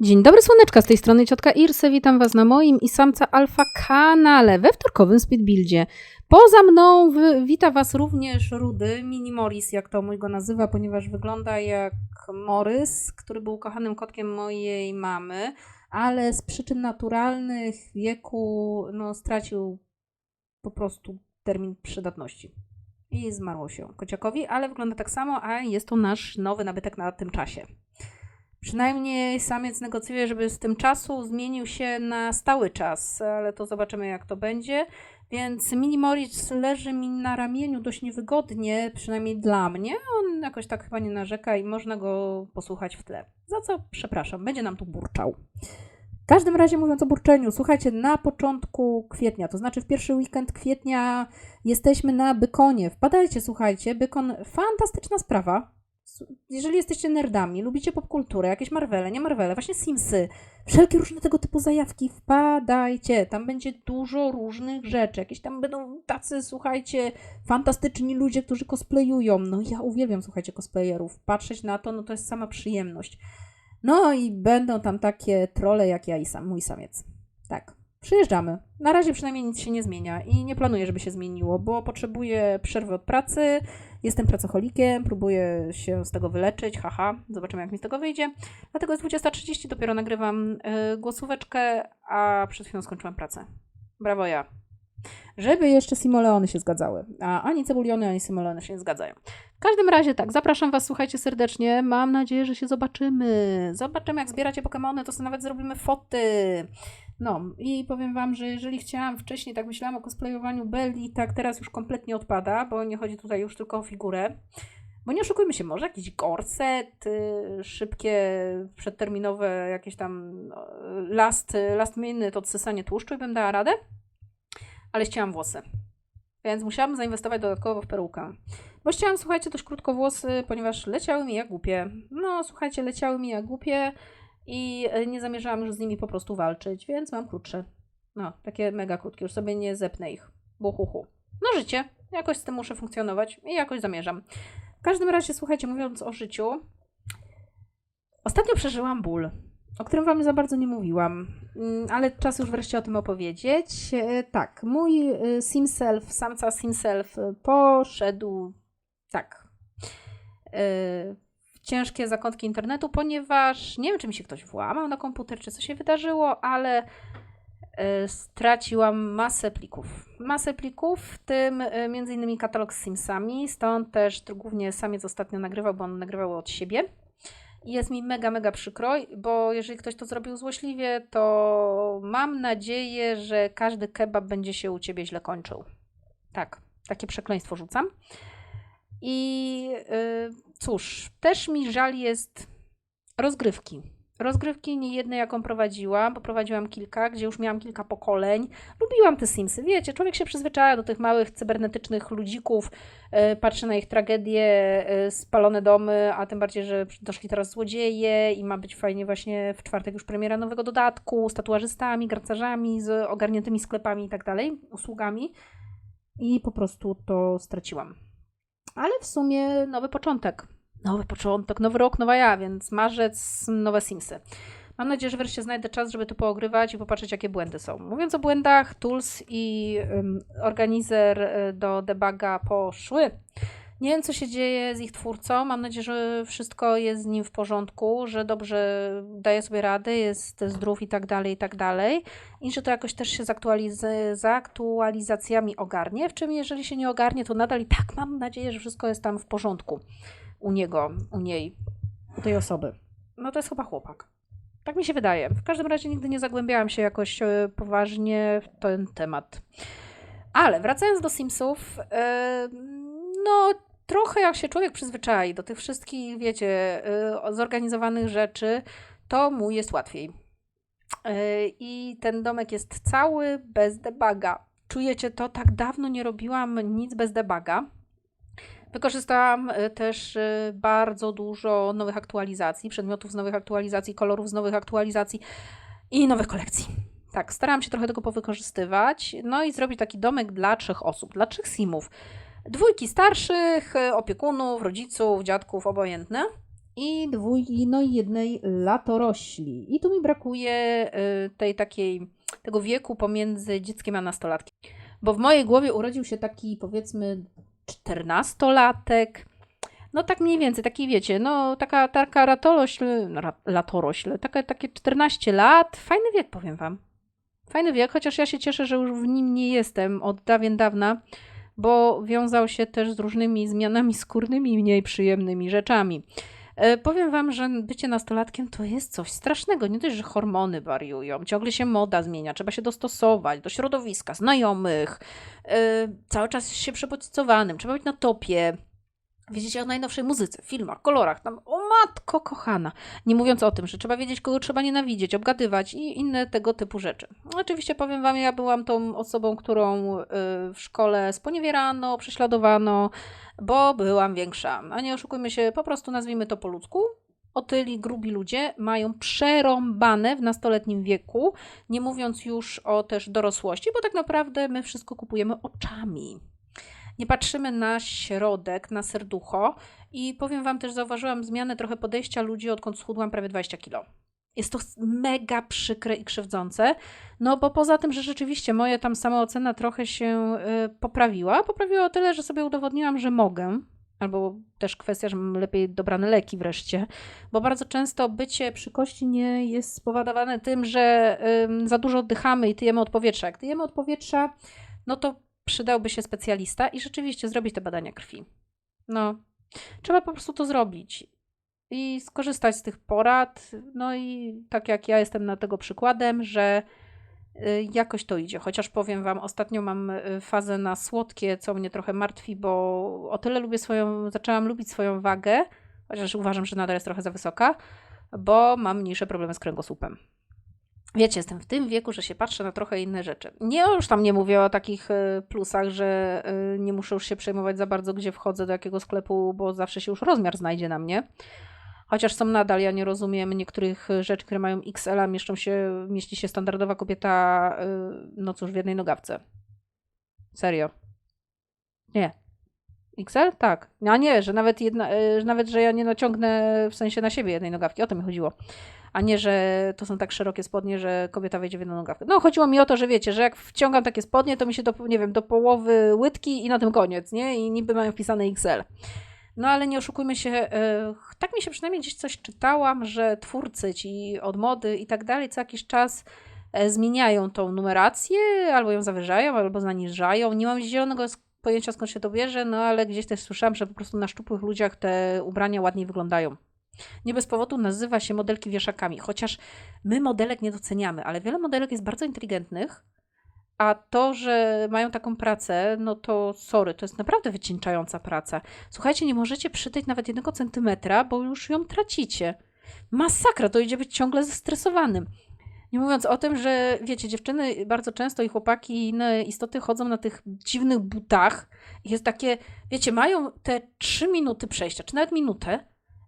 Dzień dobry słoneczka, z tej strony ciotka Irse, witam was na moim i samca alfa kanale we wtorkowym speedbuildzie. Poza mną w, wita was również Rudy, mini Morris jak to mój go nazywa, ponieważ wygląda jak Morris, który był kochanym kotkiem mojej mamy, ale z przyczyn naturalnych wieku no, stracił po prostu termin przydatności. I zmarło się kociakowi, ale wygląda tak samo, a jest to nasz nowy nabytek na tym czasie. Przynajmniej samiec negocjuje, żeby z tym czasu zmienił się na stały czas, ale to zobaczymy jak to będzie. Więc Mini Moritz leży mi na ramieniu dość niewygodnie, przynajmniej dla mnie. On jakoś tak chyba nie narzeka i można go posłuchać w tle. Za co przepraszam, będzie nam tu burczał. W każdym razie mówiąc o burczeniu, słuchajcie, na początku kwietnia, to znaczy w pierwszy weekend kwietnia jesteśmy na Bykonie. Wpadajcie, słuchajcie, Bykon, fantastyczna sprawa. Jeżeli jesteście nerdami, lubicie popkulturę, jakieś Marvele, nie Marvele, właśnie Simsy, wszelkie różne tego typu zajawki, wpadajcie. Tam będzie dużo różnych rzeczy. Jakieś tam będą tacy, słuchajcie, fantastyczni ludzie, którzy cosplayują. No ja uwielbiam, słuchajcie, cosplayerów. Patrzeć na to, no to jest sama przyjemność. No i będą tam takie trole jak ja i sam, mój samiec. Tak. Przyjeżdżamy. Na razie przynajmniej nic się nie zmienia i nie planuję, żeby się zmieniło, bo potrzebuję przerwy od pracy, jestem pracocholikiem, próbuję się z tego wyleczyć, haha, zobaczymy jak mi z tego wyjdzie. Dlatego jest 20.30, dopiero nagrywam y, głosóweczkę, a przed chwilą skończyłam pracę. Brawo ja. Żeby jeszcze simoleony się zgadzały, a ani cebuliony, ani simoleony się nie zgadzają. W każdym razie tak, zapraszam Was, słuchajcie serdecznie. Mam nadzieję, że się zobaczymy. Zobaczymy, jak zbieracie Pokémony, to sobie nawet zrobimy foty. No i powiem Wam, że jeżeli chciałam wcześniej, tak myślałam o cosplayowaniu Belli, tak teraz już kompletnie odpada, bo nie chodzi tutaj już tylko o figurę. Bo nie oszukujmy się, może jakiś gorset, y, szybkie, przedterminowe, jakieś tam no, last, last minute odsysanie tłuszczu i bym dała radę. Ale chciałam włosy. Więc musiałam zainwestować dodatkowo w perukę. Bo chciałam, słuchajcie, dość krótko włosy, ponieważ leciały mi jak głupie. No, słuchajcie, leciały mi jak głupie i e, nie zamierzałam już z nimi po prostu walczyć, więc mam krótsze. No, takie mega krótkie, już sobie nie zepnę ich. Buchuchu. No życie, jakoś z tym muszę funkcjonować i jakoś zamierzam. W każdym razie, słuchajcie, mówiąc o życiu, ostatnio przeżyłam ból, o którym Wam za bardzo nie mówiłam, mm, ale czas już wreszcie o tym opowiedzieć. E, tak, mój e, Simself, samca Simself poszedł, tak, ciężkie zakątki internetu, ponieważ nie wiem, czy mi się ktoś włamał na komputer, czy co się wydarzyło, ale straciłam masę plików. Masę plików, w tym innymi katalog z Simsami, stąd też głównie samiec ostatnio nagrywał, bo on nagrywał od siebie. I jest mi mega, mega przykro, bo jeżeli ktoś to zrobił złośliwie, to mam nadzieję, że każdy kebab będzie się u ciebie źle kończył. Tak, takie przekleństwo rzucam. I yy, cóż, też mi żal jest rozgrywki. Rozgrywki nie jednej, jaką prowadziłam, bo prowadziłam kilka, gdzie już miałam kilka pokoleń. Lubiłam te Simsy, wiecie, człowiek się przyzwyczaja do tych małych cybernetycznych ludzików, yy, patrzy na ich tragedie, yy, spalone domy, a tym bardziej, że doszli teraz złodzieje i ma być fajnie właśnie w czwartek już premiera nowego dodatku z tatuażystami, gracarzami, z ogarniętymi sklepami i tak dalej, usługami. I po prostu to straciłam ale w sumie nowy początek. Nowy początek, nowy rok, nowa ja, więc marzec, nowe Simsy. Mam nadzieję, że wreszcie znajdę czas, żeby to poogrywać i popatrzeć, jakie błędy są. Mówiąc o błędach, tools i um, organizer y, do debuga poszły. Nie wiem, co się dzieje z ich twórcą. Mam nadzieję, że wszystko jest z nim w porządku, że dobrze daje sobie radę, jest zdrów i tak dalej, i tak dalej. I że to jakoś też się z, aktualiz- z aktualizacjami ogarnie. W czym, jeżeli się nie ogarnie, to nadal i tak mam nadzieję, że wszystko jest tam w porządku u niego, u niej, u tej osoby. No to jest chyba chłopak. Tak mi się wydaje. W każdym razie nigdy nie zagłębiałam się jakoś e, poważnie w ten temat. Ale wracając do Simsów, yy, no trochę jak się człowiek przyzwyczai do tych wszystkich, wiecie, y, zorganizowanych rzeczy, to mu jest łatwiej. I ten domek jest cały bez debuga. Czujecie to? Tak dawno nie robiłam nic bez debuga. Wykorzystałam y, też bardzo dużo nowych aktualizacji, przedmiotów z nowych aktualizacji, kolorów z nowych aktualizacji i nowych kolekcji. Tak, starałam się trochę tego powykorzystywać, no i zrobić taki domek dla trzech osób, dla trzech simów. Dwójki starszych, e, opiekunów, rodziców, dziadków, obojętne. i dwój, no i jednej latorośli. I tu mi brakuje tej takiej, tego wieku pomiędzy dzieckiem a nastolatkiem. Bo w mojej głowie urodził się taki powiedzmy czternastolatek, no tak mniej więcej, taki wiecie, no taka, taka ratorośl, latorośl, taka, takie 14 lat, fajny wiek powiem wam. Fajny wiek, chociaż ja się cieszę, że już w nim nie jestem od dawien dawna, bo wiązał się też z różnymi zmianami skórnymi i mniej przyjemnymi rzeczami. E, powiem wam, że bycie nastolatkiem to jest coś strasznego. Nie dość, że hormony wariują, ciągle się moda zmienia, trzeba się dostosować do środowiska, znajomych, e, cały czas się przebodźcowanym, trzeba być na topie. Wiedzieć o najnowszej muzyce, filmach, kolorach, tam, o matko kochana. Nie mówiąc o tym, że trzeba wiedzieć, kogo trzeba nienawidzieć, obgadywać i inne tego typu rzeczy. Oczywiście powiem Wam, ja byłam tą osobą, którą y, w szkole sponiewierano, prześladowano, bo byłam większa. A nie oszukujmy się, po prostu nazwijmy to po ludzku. Otyli grubi ludzie mają przerąbane w nastoletnim wieku, nie mówiąc już o też dorosłości, bo tak naprawdę my wszystko kupujemy oczami nie patrzymy na środek, na serducho i powiem Wam też, zauważyłam zmianę trochę podejścia ludzi, odkąd schudłam prawie 20 kilo. Jest to mega przykre i krzywdzące, no bo poza tym, że rzeczywiście moja tam samoocena trochę się y, poprawiła, poprawiła o tyle, że sobie udowodniłam, że mogę, albo też kwestia, że mam lepiej dobrane leki wreszcie, bo bardzo często bycie przy kości nie jest spowodowane tym, że y, za dużo oddychamy i tyjemy od powietrza. Jak tyjemy od powietrza, no to przydałby się specjalista i rzeczywiście zrobić te badania krwi. No, trzeba po prostu to zrobić i skorzystać z tych porad. No i tak jak ja jestem na tego przykładem, że y, jakoś to idzie. Chociaż powiem Wam, ostatnio mam y, fazę na słodkie, co mnie trochę martwi, bo o tyle lubię swoją, zaczęłam lubić swoją wagę, chociaż uważam, że nadal jest trochę za wysoka, bo mam mniejsze problemy z kręgosłupem wiecie, jestem w tym wieku, że się patrzę na trochę inne rzeczy. Nie, już tam nie mówię o takich e, plusach, że e, nie muszę już się przejmować za bardzo, gdzie wchodzę do jakiego sklepu, bo zawsze się już rozmiar znajdzie na mnie. Chociaż są nadal, ja nie rozumiem niektórych rzeczy, które mają XL, mieszczą się, mieści się standardowa kobieta, e, no cóż, w jednej nogawce. Serio. Nie. XL? Tak. A nie, że nawet, jedna, że nawet, że ja nie naciągnę w sensie na siebie jednej nogawki. O to mi chodziło a nie, że to są tak szerokie spodnie, że kobieta wejdzie w jedną nogawkę. No, chodziło mi o to, że wiecie, że jak wciągam takie spodnie, to mi się do, nie wiem, do połowy łydki i na tym koniec, nie? I niby mają wpisane XL. No ale nie oszukujmy się, yy, tak mi się przynajmniej gdzieś coś czytałam, że twórcy ci od mody i tak dalej co jakiś czas e, zmieniają tą numerację, albo ją zawyżają, albo zaniżają. Nie mam zielonego pojęcia skąd się to bierze, no ale gdzieś też słyszałam, że po prostu na szczupłych ludziach te ubrania ładniej wyglądają. Nie bez powodu nazywa się modelki wieszakami, chociaż my modelek nie doceniamy, ale wiele modelek jest bardzo inteligentnych, a to, że mają taką pracę, no to sorry, to jest naprawdę wycieńczająca praca. Słuchajcie, nie możecie przytyć nawet jednego centymetra, bo już ją tracicie. Masakra, to idzie być ciągle zestresowanym. Nie mówiąc o tym, że wiecie, dziewczyny bardzo często i chłopaki i inne istoty chodzą na tych dziwnych butach. Jest takie, wiecie, mają te trzy minuty przejścia, czy nawet minutę,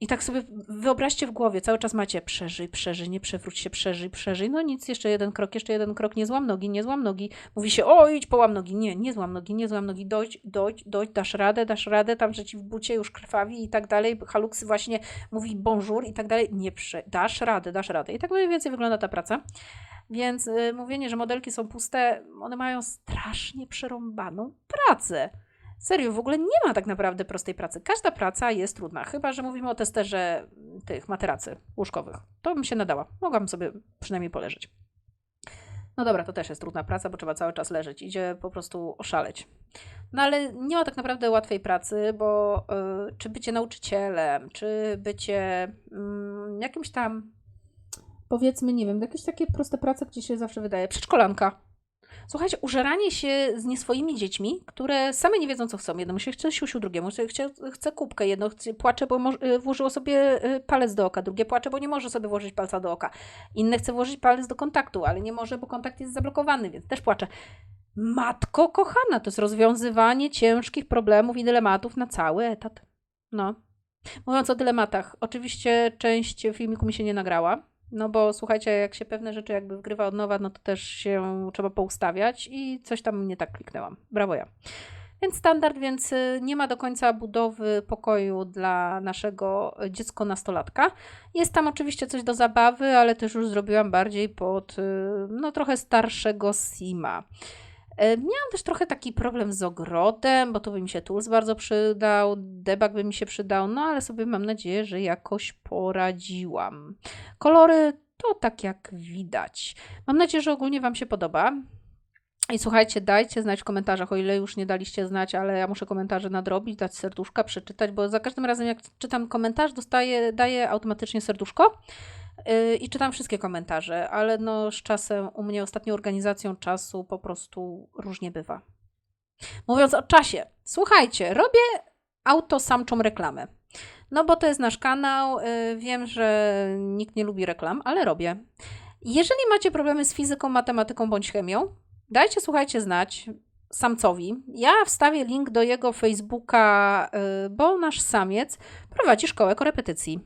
i tak sobie wyobraźcie w głowie, cały czas macie przeżyj, przeżyj, nie przewróć się, przeżyj, przeżyj. No nic, jeszcze jeden krok, jeszcze jeden krok, nie złam nogi, nie złam nogi. Mówi się, o idź, połam nogi. Nie, nie złam nogi, nie złam nogi, dojdź, dojdź, dojdź, dasz radę, dasz radę, tam, że ci w bucie już krwawi i tak dalej. Haluksy właśnie mówi bonjour i tak dalej. Nie prze, dasz radę, dasz radę. I tak mniej więcej wygląda ta praca. Więc y, mówienie, że modelki są puste, one mają strasznie przerąbaną pracę. Serio, w ogóle nie ma tak naprawdę prostej pracy. Każda praca jest trudna, chyba że mówimy o testerze tych materacy łóżkowych. To bym się nadała. Mogłam sobie przynajmniej poleżeć. No dobra, to też jest trudna praca, bo trzeba cały czas leżeć. Idzie po prostu oszaleć. No ale nie ma tak naprawdę łatwej pracy, bo yy, czy bycie nauczycielem, czy bycie yy, jakimś tam, powiedzmy, nie wiem, jakieś takie proste prace, gdzie się zawsze wydaje, przedszkolanka Słuchajcie, użeranie się z nieswoimi dziećmi, które same nie wiedzą, co chcą. Jednemu się chce siusiu, drugiemu chce, chce kubkę, jedno płacze, bo y, włożyło sobie y, palec do oka, drugie płacze, bo nie może sobie włożyć palca do oka. Inne chce włożyć palec do kontaktu, ale nie może, bo kontakt jest zablokowany, więc też płacze. Matko kochana, to jest rozwiązywanie ciężkich problemów i dylematów na cały etat. No. Mówiąc o dylematach, oczywiście część filmiku mi się nie nagrała, no bo słuchajcie, jak się pewne rzeczy jakby wgrywa od nowa, no to też się trzeba poustawiać i coś tam nie tak kliknęłam. Brawo ja. Więc standard, więc y, nie ma do końca budowy pokoju dla naszego dziecko nastolatka. Jest tam oczywiście coś do zabawy, ale też już zrobiłam bardziej pod y, no trochę starszego Sima. E, Miałam też trochę taki problem z ogrodem, bo tu by mi się tools bardzo przydał, debug by mi się przydał, no ale sobie mam nadzieję, że jakoś poradziłam. Kolory to tak jak widać. Mam nadzieję, że ogólnie Wam się podoba. I słuchajcie, dajcie znać w komentarzach, o ile już nie daliście znać, ale ja muszę komentarze nadrobić, dać serduszka, przeczytać, bo za każdym razem jak czytam komentarz, dostaję, daję automatycznie serduszko i czytam wszystkie komentarze, ale no z czasem, u mnie ostatnią organizacją czasu po prostu różnie bywa. Mówiąc o czasie, słuchajcie, robię autosamczą reklamę. No bo to jest nasz kanał, yy, wiem, że nikt nie lubi reklam, ale robię. Jeżeli macie problemy z fizyką, matematyką bądź chemią, dajcie, słuchajcie, znać samcowi. Ja wstawię link do jego Facebooka, y, bo nasz samiec prowadzi szkołę korepetycji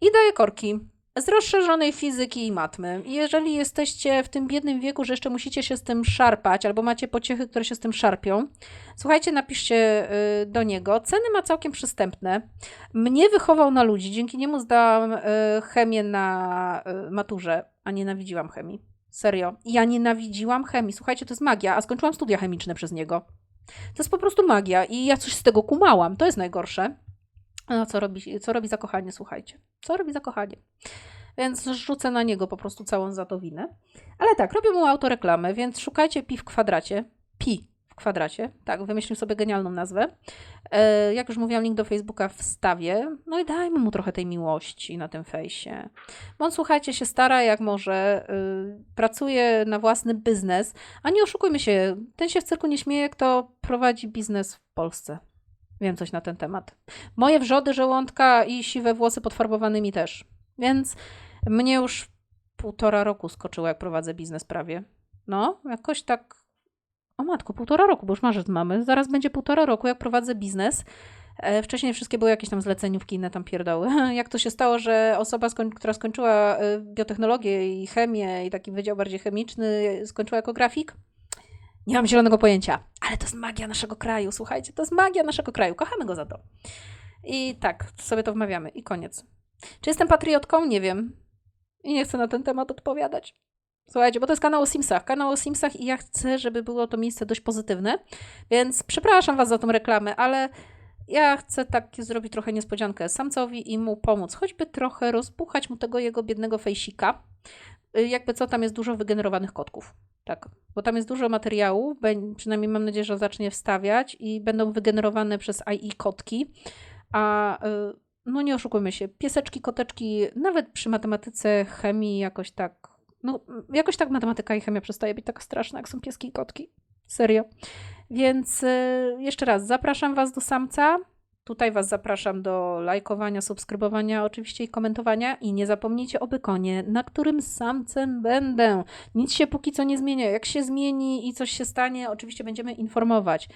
i daje korki z rozszerzonej fizyki i matmy. Jeżeli jesteście w tym biednym wieku, że jeszcze musicie się z tym szarpać, albo macie pociechy, które się z tym szarpią, słuchajcie, napiszcie y, do niego. Ceny ma całkiem przystępne. Mnie wychował na ludzi, dzięki niemu zdałam y, chemię na y, maturze, a nienawidziłam chemii. Serio. Ja nienawidziłam chemii. Słuchajcie, to jest magia, a skończyłam studia chemiczne przez niego. To jest po prostu magia i ja coś z tego kumałam. To jest najgorsze. No, co robi, co robi zakochanie, słuchajcie. Co robi zakochanie? Więc rzucę na niego po prostu całą za to winę. Ale tak, robię mu autoreklamę, więc szukajcie pi w kwadracie. Pi w kwadracie. Tak, wymyślił sobie genialną nazwę. E, jak już mówiłam, link do Facebooka wstawię. No i dajmy mu trochę tej miłości na tym fejsie. Bo on, słuchajcie, się stara jak może, y, pracuje na własny biznes, a nie oszukujmy się, ten się w cyrku nie śmieje, kto prowadzi biznes w Polsce. Wiem coś na ten temat. Moje wrzody żołądka i siwe włosy podfarbowanymi też. Więc mnie już półtora roku skoczyło, jak prowadzę biznes prawie. No, jakoś tak. O matko, półtora roku, bo już marzec mamy. Zaraz będzie półtora roku, jak prowadzę biznes. E, Wcześniej wszystkie były jakieś tam zleceniówki, inne tam pierdoły. Jak to się stało, że osoba, skoń, która skończyła e, biotechnologię i chemię i taki wydział bardziej chemiczny, skończyła jako grafik? Nie mam zielonego pojęcia, ale to jest magia naszego kraju, słuchajcie, to jest magia naszego kraju, kochamy go za to. I tak, sobie to wmawiamy i koniec. Czy jestem patriotką? Nie wiem. I nie chcę na ten temat odpowiadać. Słuchajcie, bo to jest kanał o Simsach. Kanał o Simsach i ja chcę, żeby było to miejsce dość pozytywne, więc przepraszam Was za tą reklamę, ale ja chcę tak zrobić trochę niespodziankę samcowi i mu pomóc, choćby trochę rozbuchać mu tego jego biednego fejsika. Y, Jakby co, tam jest dużo wygenerowanych kotków. Tak, bo tam jest dużo materiału, przynajmniej mam nadzieję, że zacznie wstawiać i będą wygenerowane przez AI kotki. A y, no nie oszukujmy się, pieseczki, koteczki, nawet przy matematyce, chemii jakoś tak, no jakoś tak matematyka i chemia przestaje być taka straszna, jak są pieski i kotki. Serio. Więc y, jeszcze raz, zapraszam Was do samca. Tutaj Was zapraszam do lajkowania, subskrybowania oczywiście i komentowania. I nie zapomnijcie o bykonie, na którym samcem będę. Nic się póki co nie zmienia. Jak się zmieni i coś się stanie, oczywiście będziemy informować.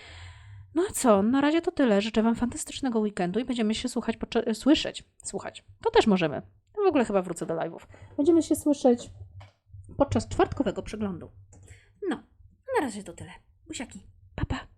No a co, na razie to tyle. Życzę Wam fantastycznego weekendu i będziemy się słuchać, słyszeć. Słuchać. To też możemy. W ogóle chyba wrócę do live'ów. Będziemy się słyszeć podczas czwartkowego przeglądu. No, na razie to tyle. Buziaki. Pa, pa.